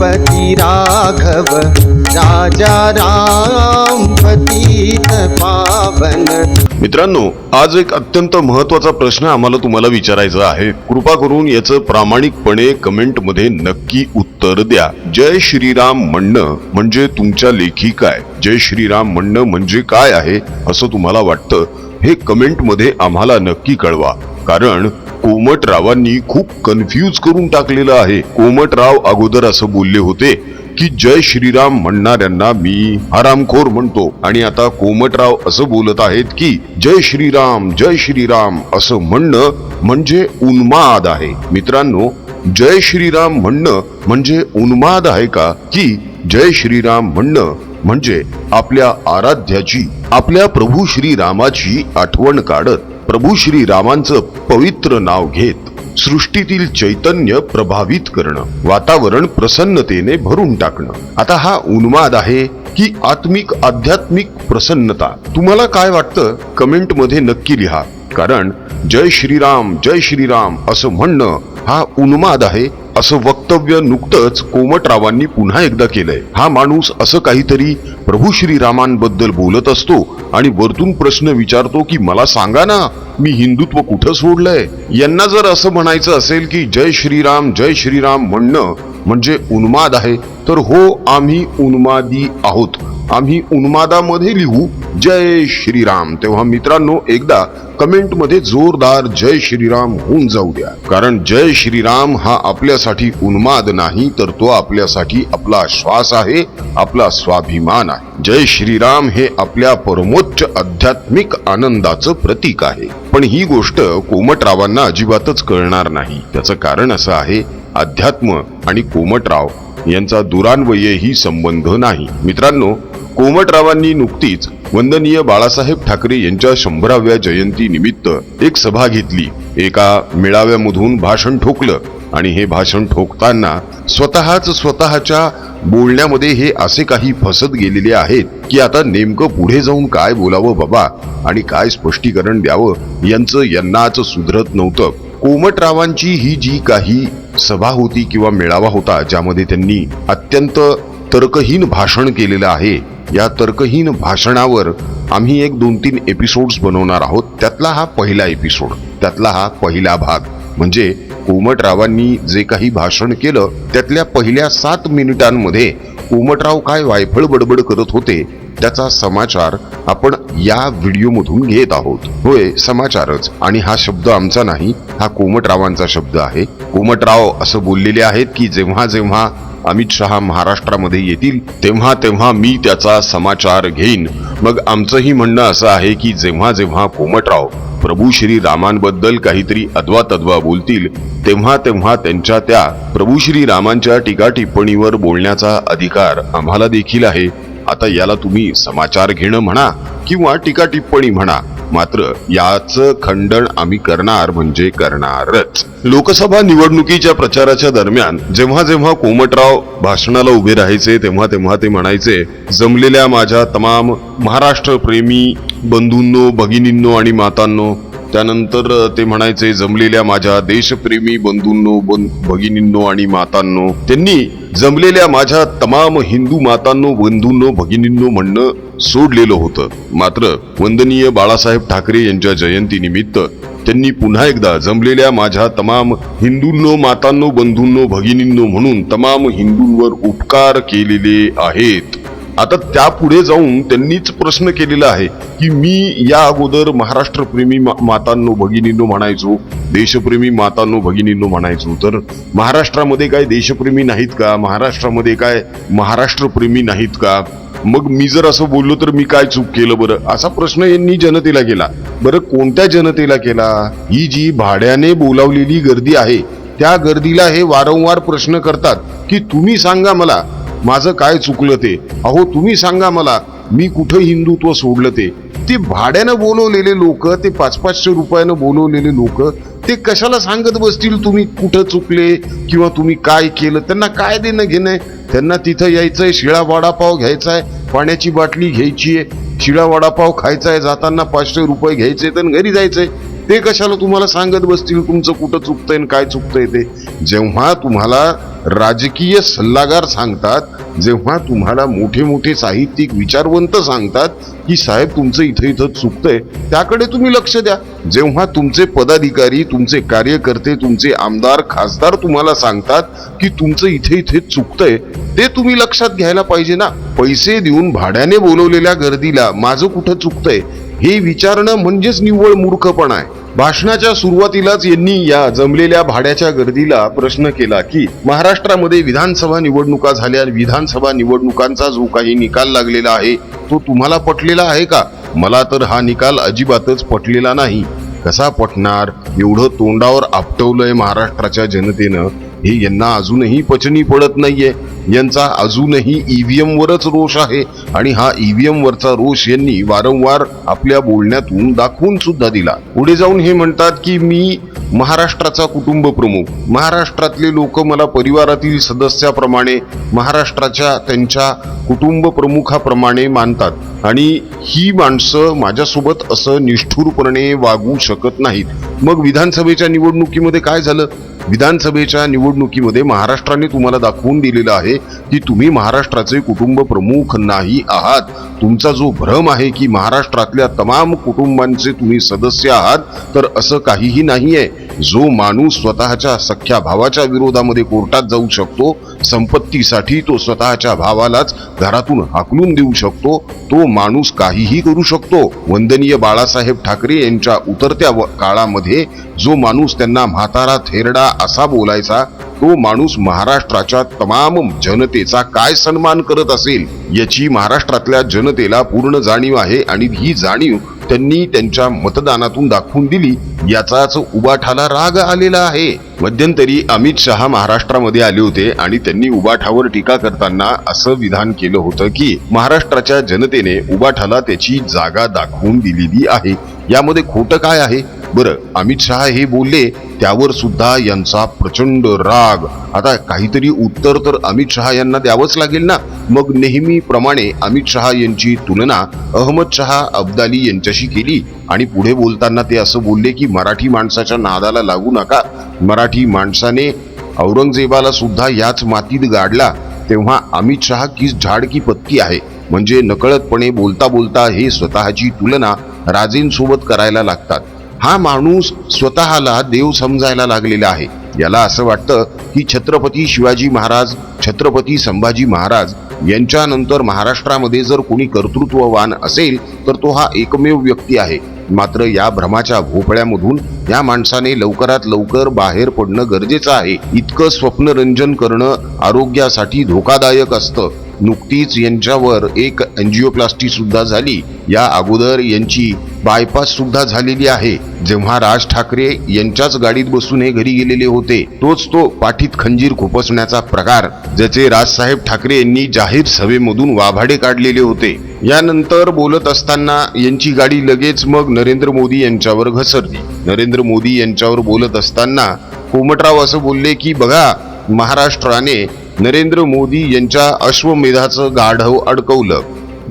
पती राघव राजा राम पतीत पावन. मित्रांनो आज एक अत्यंत महत्त्वाचा प्रश्न आम्हाला तुम्हाला विचारायचा आहे. कृपा करून याचं प्रामाणिकपणे कमेंटमध्ये नक्की उत्तर द्या. जय श्रीराम म्हणणं म्हणजे तुमच्या लेखी काय? जय श्रीराम म्हणणं म्हणजे काय आहे असं तुम्हाला वाटतं? हे कमेंटमध्ये आम्हाला नक्की कळवा. कारण कोमटरावांनी खूप कन्फ्यूज करून टाकलेलं आहे. कोमटराव अगोदर असं बोलले होते की जय श्रीराम म्हणणाऱ्यांना मी हरामखोर म्हणतो. आणि आता कोमटराव असं बोलत आहेत की जय श्रीराम जय श्रीराम असं म्हणणं म्हणजे उन्माद आहे. मित्रांनो जय श्रीराम म्हणणं म्हणजे उन्माद आहे का? की जय श्रीराम म्हणणं म्हणजे आपल्या आराध्याची आपल्या प्रभू श्रीरामाची आठवण काढत प्रभू श्रीरामांचं पवित्र नाव घेत सृष्टीतील चैतन्य प्रभावित करणं वातावरण प्रसन्नतेने भरून टाकणं. आता हा उन्माद आहे की आत्मिक आध्यात्मिक प्रसन्नता. तुम्हाला काय वाटतं? कमेंटमध्ये नक्की लिहा. कारण जय श्रीराम जय श्रीराम असं म्हणणं हा उन्माद आहे असं वक्तव्य नुकतंच कोमटरावांनी पुन्हा एकदा केलंय. हा माणूस असं काहीतरी प्रभू श्रीरामांबद्दल बोलत असतो आणि वरतून प्रश्न विचारतो की मला सांगा ना मी हिंदुत्व कुठं सोडलंय? यांना जर असं म्हणायचं असेल की जय श्रीराम जय श्रीराम म्हणणं म्हणजे उन्माद आहे तर हो आम्ही उन्मादी आहोत. आम्ही उन्मादामध्ये लिहू. जय श्रीराम. तेव्हा मित्रांनो एकदा कमेंटमध्ये जोरदार जय श्रीराम होऊन जाऊ द्या. कारण जय श्रीराम हा आपल्यासाठी उन्माद नाही तर तो आपल्यासाठी आपला श्वास आहे आपला स्वाभिमान आहे. जय श्रीराम हे आपल्या परमोच्च आध्यात्मिक आनंदाचं प्रतीक आहे. पण ही गोष्ट कोमटरावांना अजिबातच कळणार नाही. त्याचं कारण असं आहे अध्यात्म आणि कोमटराव यांचा दुरान्वयही संबंध नाही. मित्रांनो कोमटरावांनी नुकतीच वंदनीय बाळासाहेब ठाकरे यांच्या शंभराव्या जयंती निमित्त एक सभा घेतली. एका मेळाव्यामधून भाषण ठोकलं आणि हे भाषण ठोकताना स्वतःच स्वतःच्या बोलण्यामध्ये हे असे काही फसत गेलेले आहेत की आता नेमकं पुढे जाऊन काय बोलावं बाबा आणि काय स्पष्टीकरण द्यावं यांचं यांनाच सुधरत नव्हतं. कोमटरावांची ही जी काही सभा होती किंवा मेळावा होता ज्यामध्ये त्यांनी अत्यंत तर्कहीन भाषण केलेलं आहे या तर्कहीन भाषणावर आम्ही एक दोन तीन एपिसोड्स बनवणार आहोत. त्यातला हा पहिला एपिसोड त्यातला हा पहिला भाग. म्हणजे कोमटरावांनी जे काही भाषण केलं त्यातल्या पहिल्या सात मिनिटांमध्ये कोमटराव काय वायफळ बडबड करत होते त्याचा समाचार आपण या व्हिडिओमधून घेत आहोत. होय समाचारच. आणि हा शब्द आमचा नाही हा कोमटरावांचा शब्द आहे. कोमटराव असं बोललेले आहेत की जेव्हा जेव्हा अमित शहा महाराष्ट्रामध्ये येतील तेव्हा तेव्हा मी त्याचा समाचार घेईन. मग आमचंही म्हणणं असं आहे की जेव्हा जेव्हा कोमटराव प्रभू श्री रामांबद्दल काहीतरी अद्वा तद्वा बोलतील तेव्हा तेव्हा त्यांच्या त्या प्रभू श्री रामांच्या टीका टिप्पणीवर बोलण्याचा अधिकार आम्हाला देखील आहे. आता याला तुम्ही समाचार घेणं म्हणा किंवा टीका टिप्पणी म्हणा मात्र याचं खंडन आम्ही करणार म्हणजे करणारच. लोकसभा निवडणुकीच्या प्रचाराच्या दरम्यान जेव्हा जेव्हा कोमटराव भाषणाला उभे राहायचे तेव्हा तेव्हा ते म्हणायचे जमलेल्या माझ्या तमाम महाराष्ट्र प्रेमी बंधूंनो भगिनींनो आणि मातांनो त्यानंतर ते म्हणायचे जमलेल्या माझ्या देशप्रेमी बंधूंनो भगिनींनो आणि मातांनो त्यांनी जमलेल्या माझ्या तमाम हिंदू मातांनो बंधूंनो भगिनींनो म्हणणं सोडलेलं होतं. मात्र वंदनीय बाळासाहेब ठाकरे यांच्या जयंतीनिमित्त त्यांनी पुन्हा एकदा जमलेल्या माझ्या तमाम हिंदूंनो मातांनो बंधूंनो भगिनींनो म्हणून तमाम हिंदूंवर उपकार केलेले आहेत. आता त्यापुढे जाऊन त्यांनीच प्रश्न केलेला आहे की मी या अगोदर महाराष्ट्रप्रेमी मा- मातांनो भगिनींनो म्हणायचो देशप्रेमी मातांनो भगिनींनो म्हणायचो. तर महाराष्ट्रामध्ये काय देशप्रेमी नाहीत का? महाराष्ट्रामध्ये काय महाराष्ट्रप्रेमी नाहीत का? मग मी जर असं बोललो तर मी काय चूक केलं बरं? असा प्रश्न यांनी जनतेला केला. बरं कोणत्या जनतेला केला? ही जी भाड्याने बोलावलेली गर्दी आहे त्या गर्दीला हे वारंवार प्रश्न करतात की तुम्ही सांगा मला माझं काय चुकलं ते? अहो तुम्ही सांगा मला मी कुठं हिंदुत्व सोडलं ते? ते भाड्यानं बोलवलेले लोक ते पाच पाचशे रुपयानं बोलवलेले लोक ते कशाला सांगत बसतील तुम्ही कुठं चुकले किंवा तुम्ही काय केलं? त्यांना काय देणं घेणं आहे? त्यांना तिथं यायचंय शिळा वडापाव घ्यायचा आहे पाण्याची बाटली घ्यायची आहे शिळा वडापाव खायचा आहे जाताना पाचशे रुपये घ्यायचे तर घरी जायचंय. ते कशाला तुम्हाला सांगत बसतील? तुमचं कुठं चुकतंय आणि काय चुकतंय ते? जेव्हा तुम्हाला राजकीय सल्लागार सांगतात जेव्हा तुम्हाला मोठे मोठे साहित्यिक विचारवंत सांगतात की साहेब तुमचं इथं इथं चुकतंय त्याकडे तुम्ही लक्ष द्या. जेव्हा तुमचे पदाधिकारी तुमचे कार्यकर्ते तुमचे आमदार खासदार तुम्हाला सांगतात की तुमचं इथे इथे चुकतंय ते तुम्ही लक्षात घ्यायला पाहिजे ना. पैसे देऊन भाड्याने बोलवलेल्या गर्दीला माझं कुठं चुकतंय? हे विचारणं म्हणजेच निव्वळ मूर्खपण आहे. भाषणाच्या सुरुवातीलाच यांनी या जमलेल्या भाड्याच्या गर्दीला प्रश्न केला की महाराष्ट्रामध्ये विधानसभा निवडणुका झाल्या विधानसभा निवडणुकांचा जो काही निकाल लागलेला आहे तो तुम्हाला पटलेला आहे का? मला तर हा निकाल अजिबातच पटलेला नाही. कसा पटणार? एवढं तोंडावर आपटवलंय महाराष्ट्राच्या जनतेनं. हे यांना अजूनही पचनी पडत नाहीये. यांचा अजूनही ईव्हीएम वरच रोष आहे. आणि हा ईव्हीएम वरचा रोष यांनी वारंवार आपल्या बोलण्यातून दाखवून सुद्धा दिला. पुढे जाऊन हे म्हणतात की मी महाराष्ट्राचा कुटुंब प्रमुख. महाराष्ट्रातले लोक मला परिवारातील सदस्याप्रमाणे महाराष्ट्राच्या त्यांच्या कुटुंब प्रमुखाप्रमाणे मानतात. आणि ही माणसं माझ्यासोबत असं निष्ठुरपणे वागू शकत नाहीत. मग विधानसभेच्या निवडणुकीमध्ये काय झालं? विधानसभेच्या निवडणुकीमध्ये महाराष्ट्राने तुम्हाला दाखवून दिलेलं आहे की तुम्ही महाराष्ट्राचे कुटुंब प्रमुख नाही आहात. तुमचा जो भ्रम आहे की महाराष्ट्रातल्या तमाम कुटुंबांचे तुम्ही सदस्य आहात तर असं काहीही नाहीये. जो माणूस स्वतःच्या सख्या भावाच्या विरोधामध्ये कोर्टात जाऊ शकतो संपत्तीसाठी तो स्वतःच्या भावालाच घरातून हाकलून देऊ शकतो तो माणूस काहीही करू शकतो. वंदनीय बाळासाहेब ठाकरे यांच्या उतरत्या व- काळामध्ये जो माणूस त्यांना म्हातारा थेरडा असा बोलायचा तो माणूस महाराष्ट्राच्या तमाम जनतेचा काय सन्मान करत असेल याची महाराष्ट्रातल्या जनतेला पूर्ण जाणीव आहे आणि ही जाणीव त्यांनी त्यांच्या मतदानातून दाखवून दिली याचाच उबाठाला राग आलेला आहे. मध्यंतरी अमित शहा महाराष्ट्रामध्ये आले होते आणि त्यांनी उबाठावर टीका करताना असं विधान केलं होतं की महाराष्ट्राच्या जनतेने उबाठाला त्याची जागा दाखवून दिलेली आहे. यामध्ये खोटं काय आहे? बरं अमित शहा हे बोलले त्यावर सुद्धा यांचा प्रचंड राग. आता काहीतरी उत्तर तर अमित शहा यांना द्यावंच लागेल ना? मग नेहमीप्रमाणे अमित शहा यांची तुलना अहमद शहा अब्दाली यांच्याशी केली आणि पुढे बोलताना ते असं बोलले की मराठी माणसाच्या नादाला लागू नका. मराठी माणसाने औरंगजेबाला सुद्धा याच मातीत गाडला. तेव्हा अमित शहा किस झाड की पत्ती आहे? म्हणजे नकळतपणे बोलता बोलता हे स्वतःची तुलना राजेंसोबत करायला लागतात. हा माणूस स्वतःला देव समजायला लागलेला आहे. याला असं वाटतं की छत्रपती शिवाजी महाराज छत्रपती संभाजी महाराज यांच्यानंतर महाराष्ट्रामध्ये जर कोणी कर्तृत्ववान असेल तर तो हा एकमेव व्यक्ती आहे. मात्र या भ्रमाच्या भोपळ्यामधून या माणसाने लवकरात लवकर बाहेर पडणं गरजेचं आहे. इतकं स्वप्नरंजन करणं आरोग्यासाठी धोकादायक असतं. नुकतीच यांच्यावर एक अँजिओप्लास्टी सुद्धा झाली. या अगोदर यांची बायपास सुद्धा झालेली आहे. जेव्हा राज ठाकरे यांच्याच गाडीत बसून हे घरी गेलेले होते तोच तो पाठीत खंजीर खुपसण्याचा प्रकार ज्याचे राजसाहेब ठाकरे यांनी जाहीर सभेमधून वाभाडे काढलेले होते. यानंतर बोलत असताना यांची गाडी लगेच मग नरेंद्र मोदी यांच्यावर घसरली. नरेंद्र मोदी यांच्यावर बोलत असताना कोमटराव असं बोलले की बघा महाराष्ट्राने नरेंद्र मोदी यांच्या अश्वमेधाचं गाढव अडकवलं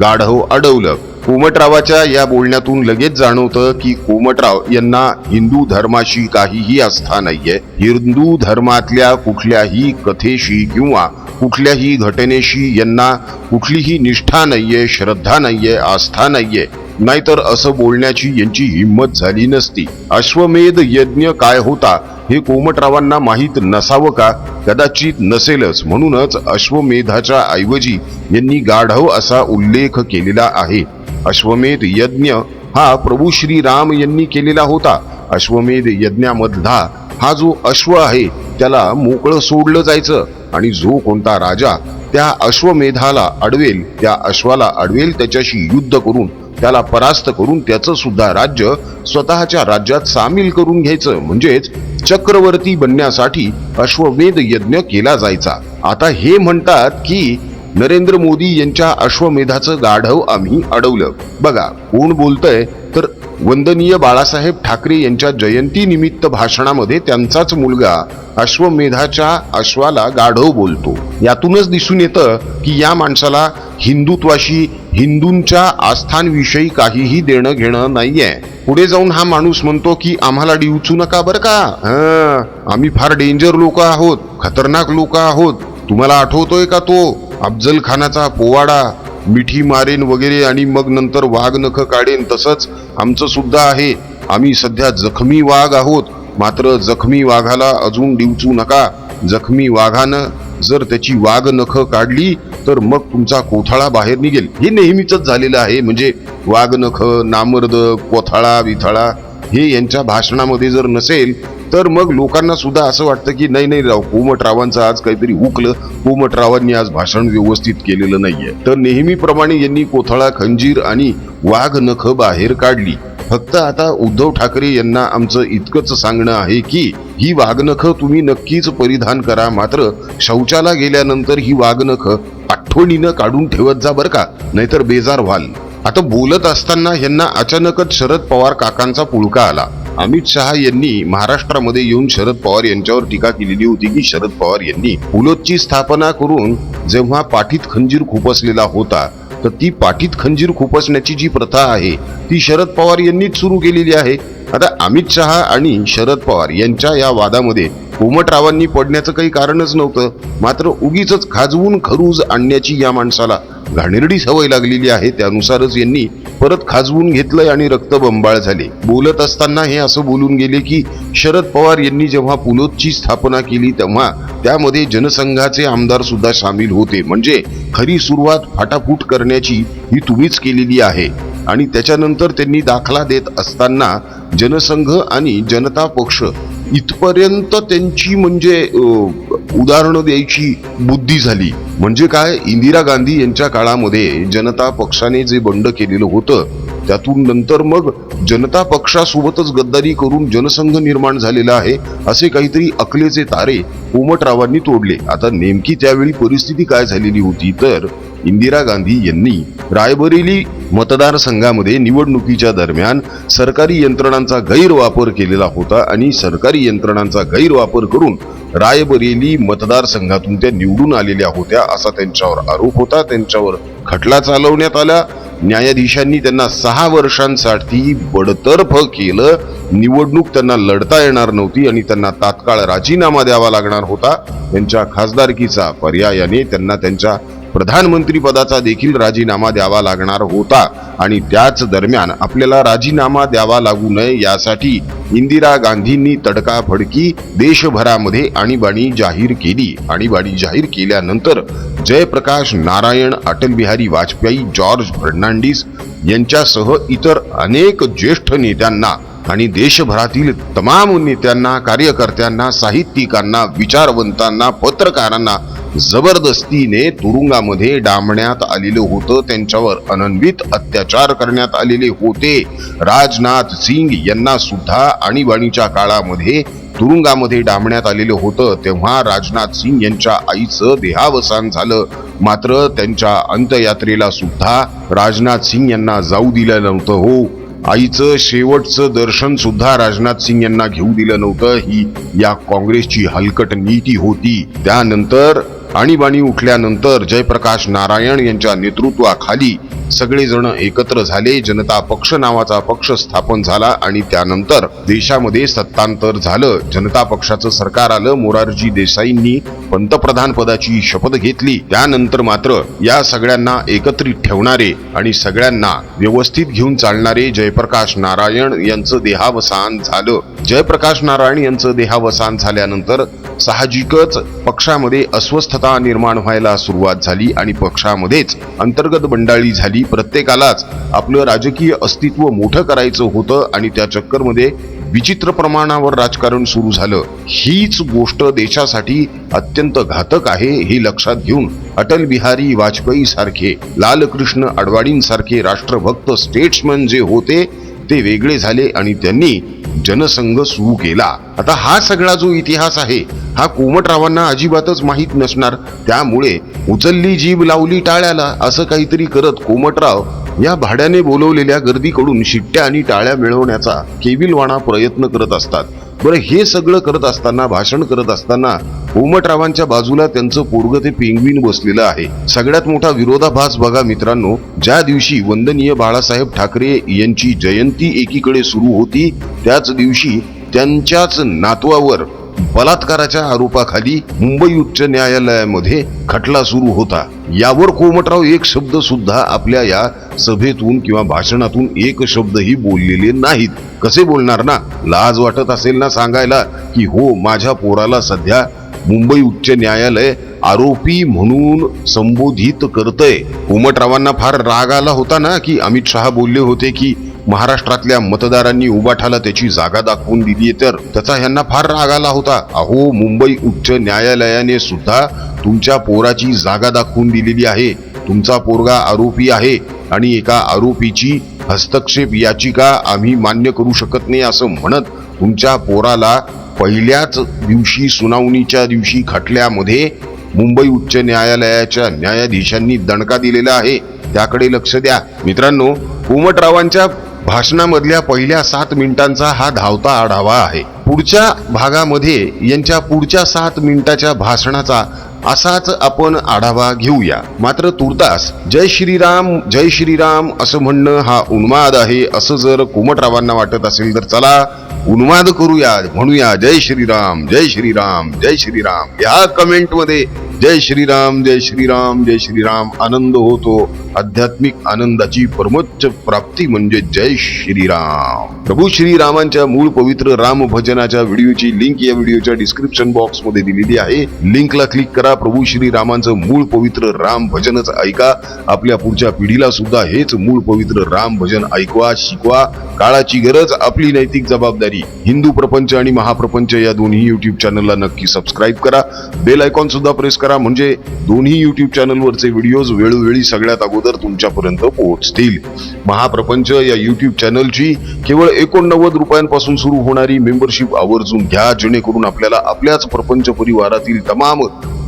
गाढव अडवलं. कोमटरावाच्या या बोलण्यातून लगेच जाणवतं की कोमटराव यांना हिंदू धर्माशी काहीही आस्था नाहीये. हिंदू धर्मातल्या कुठल्याही कथेशी किंवा कुठल्याही घटनेशी यांना कुठलीही निष्ठा नाहीये श्रद्धा नाहीये आस्था नाहीये. नाहीतर असं बोलण्याची यांची हिंमत झाली नसती. अश्वमेध यज्ञ काय होता हे कोमटरावांना माहीत नसावं का? कदाचित नसेलच. म्हणूनच अश्वमेधाच्या ऐवजी यांनी गाढव असा उल्लेख केलेला आहे. अश्वमेध यज्ञ हा प्रभू श्रीराम यांनी केलेला होता. अश्वमेध यज्ञामधला हा जो अश्व आहे त्याला मोकळं सोडलं जायचं आणि जो कोणता राजा त्या अश्वमेधाला अडवेल त्या अश्वाला अडवेल त्याच्याशी युद्ध करून त्याला परास्त करून त्याचं सुद्धा राज्य स्वतःच्या राज्यात सामील करून घ्यायचं. म्हणजेच चक्रवर्ती बनण्यासाठी अश्वमेध यज्ञ केला जायचा. आता हे म्हणतात की नरेंद्र मोदी यांच्या अश्वमेधाचं गाढव आम्ही अडवलं. बघा कोण बोलतंय? तर वंदनीय बाळासाहेब ठाकरे यांच्या जयंती निमित्त भाषणामध्ये त्यांचाच मुलगा अश्वमेधाच्या अश्वाला गाढव बोलतो. यातूनच दिसून येतं की या माणसाला हिंदुत्वाशी हिंदूंच्या आस्थांविषयी काहीही देणं घेणं नाहीये. पुढे जाऊन हा माणूस म्हणतो की आम्हाला डिवचू नका बरं का? हं, आम्ही फार डेंजर लोक आहोत खतरनाक लोक आहोत. तुम्हाला आठवतोय का तो? अफजल खानाचा पोवाडा मिठी मारेन वगैरे आणि मग नंतर वाघ नख काढेन तसंच आमचं सुद्धा आहे. आम्ही सध्या जखमी वाघ आहोत. मात्र जखमी वाघाला अजून डिवचू नका. जखमी वाघानं जर त्याची वाघ नख काढली तर मग तुमचा कोथाळा बाहेर निघेल. हे नेहमीच झालेलं आहे. म्हणजे वाघ नख नामर्द कोथाळा विथाळा हे यांच्या भाषणामध्ये जर नसेल तर मग लोकांना सुद्धा असं वाटतं की नाही नाही राव कोमटरावांचं आज काहीतरी हुकलं कोमटरावांनी आज भाषण व्यवस्थित केलेलं नाहीये. तर नेहमीप्रमाणे यांनी कोथळा खंजीर आणि वाघ नख बाहेर काढली. फक्त आता उद्धव ठाकरे यांना आमचं इतकंच सांगणं आहे की ही वाघनखं तुम्ही नक्कीच परिधान करा. मात्र शौचाला गेल्यानंतर ही वाघनखं आठवणीनं काढून ठेवत जा बरं का? नाहीतर बेजार व्हाल. आता बोलत असताना यांना अचानकच शरद पवार काकांचा पुळका आला. अमित शहा यांनी महाराष्ट्रामध्ये येऊन शरद पवार यांच्यावर टीका केलेली होती की शरद पवार यांनी पुलोतची स्थापना करून जेव्हा पाठीत खंजीर खुपसलेला होता तर ती पाठीत खंजीर खुपसण्याची जी प्रथा आहे ती शरद पवार यांनीच सुरू केलेली आहे. आता अमित शहा आणि शरद पवार यांच्या या वादामध्ये कोमटरावांनी पडण्याचं काही कारणच नव्हतं. मात्र उगीच खाजवून खरूज आणण्याची या माणसाला घाणेरडी सवय लागलेली आहे त्यानुसारच यांनी परत खाजवून घेतलंय आणि रक्त बंबाळ झाले. बोलत असताना हे असं बोलून गेले की शरद पवार यांनी जेव्हा पुलोतची स्थापना केली तेव्हा त्यामध्ये जनसंघाचे आमदार सुद्धा सामील होते. म्हणजे खरी सुरुवात फाटाफूट करण्याची ही तुम्हीच केलेली आहे. आणि त्याच्यानंतर त्यांनी दाखला देत असताना जनसंघ आणि जनता पक्ष इथपर्यंत त्यांची म्हणजे उदाहरणं द्यायची बुद्धी झाली. म्हणजे काय? इंदिरा गांधी यांच्या काळामध्ये जनता पक्षाने जे बंड केलेलं होतं त्यातून नंतर मग जनता पक्षासोबतच गद्दारी करून जनसंघ निर्माण झालेला आहे असे काहीतरी अकलेचे तारे कोमटरावांनी तोडले. आता नेमकी त्यावेळी परिस्थिती काय झालेली होती? तर इंदिरा गांधी यांनी रायबरेली मतदारसंघामध्ये निवडणुकीच्या दरम्यान सरकारी यंत्रणांचा गैरवापर केलेला होता आणि सरकारी यंत्रणांचा गैरवापर करून रायबरेली मतदारसंघातून त्या निवडून आलेल्या होत्या असा त्यांच्यावर आरोप होता. त्यांच्यावर खटला चालवण्यात आला. न्यायाधीशांनी त्यांना सहा वर्षांसाठी बडतर्फ केलं. निवडणूक त्यांना लढता येणार नव्हती आणि त्यांना तात्काळ राजीनामा द्यावा लागणार होता. त्यांच्या खासदारकीचा पर्यायाने त्यांना त्यांच्या प्रधानमंत्री पदाचा देखील राजीनामा द्यावा लागणार होता. आणि त्याच दरम्यान आपल्याला राजीनामा द्यावा लागू नये यासाठी इंदिरा गांधींनी तडकाफडकी देशभरामध्ये आणीबाणी जाहीर केली. आणीबाणी जाहीर केल्यानंतर जयप्रकाश नारायण अटल बिहारी वाजपेयी जॉर्ज फर्नांडिस यांच्यासह इतर अनेक ज्येष्ठ नेत्यांना आणि देशभरातील तमाम नेत्यांना कार्यकर्त्यांना साहित्यिकांना विचारवंतांना पत्रकारांना जबरदस्तीने तुरुंगामध्ये डांबण्यात आलेलं होतं. त्यांच्यावर अनन्वित अत्याचार करण्यात आलेले होते. राजनाथ सिंग यांना सुद्धा आणीबाणीच्या काळामध्ये तुरुंगामध्ये डांबण्यात आलेलं होतं. तेव्हा राजनाथ सिंग यांच्या आईचं देहावसान झालं. मात्र त्यांच्या अंत्ययात्रेला सुद्धा राजनाथ सिंग यांना जाऊ दिलं नव्हतं. हो आईचं शेवटचं दर्शन सुद्धा राजनाथ सिंग यांना घेऊ दिलं नव्हतं. ही या काँग्रेसची हलकट नीती होती. त्यानंतर आणीबाणी उठल्यानंतर जयप्रकाश नारायण यांच्या नेतृत्वाखाली सगळेजण एकत्र झाले जनता पक्ष नावाचा पक्ष स्थापन झाला आणि त्यानंतर देशामध्ये सत्तांतर झालं. जनता पक्षाचं सरकार आलं मोरारजी देसाईंनी पंतप्रधान पदाची शपथ घेतली. त्यानंतर मात्र या सगळ्यांना एकत्रित ठेवणारे आणि सगळ्यांना व्यवस्थित घेऊन चालणारे जयप्रकाश नारायण यांचं देहावसान झालं. जयप्रकाश नारायण यांचं देहावसान झाल्यानंतर साहजिकच पक्षामध्ये अस्वस्थता निर्माण व्हायला सुरुवात झाली आणि पक्षामध्येच अंतर्गत बंडाळी झाली. प्रत्येकालाच आपलं राजकीय अस्तित्व मोठं करायचं होतं आणि त्या चक्करमध्ये विचित्र प्रमाणावर राजकारण सुरू झालं. हीच गोष्ट देशासाठी अत्यंत घातक आहे हे लक्षात घेऊन अटल बिहारी वाजपेयी सारखे लालकृष्ण अडवाणींसारखे राष्ट्रभक्त स्टेट्समन जे होते ते वेगळे झाले आणि त्यांनी जनसंघ सुरू केला. आता हा सगळा जो इतिहास आहे हा कोमटरावांना अजिबातच माहीत नसणार. त्यामुळे उचलली जीभ लावली टाळ्याला असं काहीतरी करत कोमटराव या भाड्याने बोलवलेल्या गर्दीकडून शिट्ट्या आणि टाळ्या मिळवण्याचा केविलवाणा प्रयत्न करत असतात. बरं हे सगळं करत असताना भाषण करत असताना उमटरावांच्या बाजूला त्यांचं पोरग ते पिंगवीन बसलेलं आहे. सगळ्यात मोठा विरोधाभास बघा मित्रांनो ज्या दिवशी वंदनीय बाळासाहेब ठाकरे यांची जयंती एकीकडे सुरू होती त्याच दिवशी त्यांच्याच नातवावर बलात्काराच्या आरोपाखाली मुंबई उच्च न्यायालयामध्ये खटला सुरू होता. यावर कोमटराव एक शब्द सुद्धा आपल्या या सभेतून किंवा भाषणातून एक शब्दही बोललेले नाहीत. कसे बोलणार ना? लाज वाटत असेल ना सांगायला की हो माझ्या पोराला सध्या मुंबई उच्च न्यायालय आरोपी म्हणून संबोधित करतय. कोमटरावांना फार राग आला होता ना की अमित शहा बोलले होते की महाराष्ट्रातल्या मतदारांनी उबाठाला त्याची जागा दाखवून दिली तर त्याचा ह्यांना फार राग आला होता. अहो मुंबई उच्च न्यायालयाने सुद्धा तुमच्या पोराची जागा दाखवून दिलेली आहे. तुमचा पोरगा आरोपी आहे आणि एका आरोपीची हस्तक्षेप याचिका आम्ही मान्य करू शकत नाही असं म्हणत तुमच्या पोराला पहिल्याच दिवशी सुनावणीच्या दिवशी खटल्यामध्ये मुंबई उच्च न्यायालयाच्या न्यायाधीशांनी दणका दिलेला आहे. त्याकडे लक्ष द्या. मित्रांनो कोमटरावांच्या भाषणामधल्या पहिल्या सात मिनिटांचा हा धावता आढावा आहे. पुढच्या भागामध्ये यांच्या पुढच्या सात मिनिटाच्या भाषणाचा असाच आपण आढावा घेऊया. मात्र तुर्तास जय श्रीराम जय श्रीराम असं म्हणणं हा उन्माद आहे असं जर कोमटरावांना वाटत असेल तर चला उन्माद करूया म्हणूया जय श्रीराम जय श्रीराम जय श्रीराम. या कमेंटमध्ये जय श्रीराम जय श्रीराम जय श्रीराम. आनंद होतो. आध्यात्मिक आनंदाची परमोच्च प्राप्ती म्हणजे जय श्रीराम. प्रभू श्रीरामांच्या मूळ पवित्र राम भजनाच्या व्हिडिओची लिंक या व्हिडिओच्या डिस्क्रिप्शन बॉक्समध्ये दिलेली आहे. लिंकला क्लिक करा. प्रभू श्रीरामांचं मूळ पवित्र राम भजनच ऐका. आपल्या पुढच्या पिढीला सुद्धा हेच मूळ पवित्र राम भजन ऐकवा शिकवा. काळाची गरज आपली नैतिक जबाबदारी. हिंदू प्रपंच आणि महाप्रपंच या दोन्ही युट्यूब चॅनलला नक्की सबस्क्राईब करा. बेल आयकॉन सुद्धा प्रेस करा म्हणजे दोन्ही युट्यूब चॅनलवरचे व्हिडिओज वेळोवेळी सगळ्यात अगोदर तुमच्यापर्यंत पोहोचतील. महाप्रपंच या युट्यूब चॅनलची केवळ एकोणनव्वद रुपयांपासून सुरू होणारी मेंबरशिप आवर्जून घ्या जेणेकरून आपल्याला आपल्याच प्रपंच परिवारातील तमाम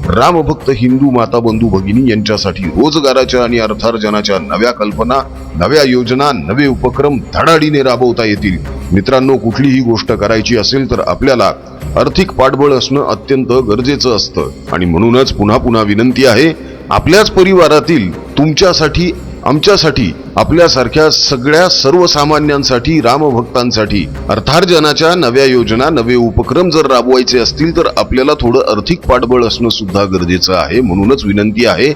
रामभक्त हिंदू माता बंधू भगिनी यांच्यासाठी रोजगाराच्या आणि अर्थार्जनाच्या नव्या कल्पना नव्या योजना नवे उपक्रम धडाडीने राबवता येतील. मित्रांनो कुठलीही गोष्ट करायची असेल तर आपल्याला आर्थिक पाठबळ असणं अत्यंत गरजेचं असतं. आणि म्हणूनच पुन्हा पुन्हा विनंती आहे आपल्याच परिवारातील तुमच्यासाठी आमच्यासाठी आपल्यासारख्या सगळ्या सर्वसामान्यांसाठी रामभक्तांसाठी अर्थार्जनाच्या नव्या योजना नवे उपक्रम जर राबवायचे असतील तर आपल्याला थोडं आर्थिक पाठबळ असणं सुद्धा गरजेचं आहे. म्हणूनच विनंती आहे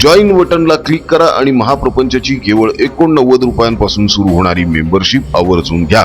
जॉईन बटनला क्लिक करा आणि महाप्रपंचची केवळ एकोणनव्वद रुपयांपासून सुरू होणारी मेंबरशिप आवर्जून घ्या.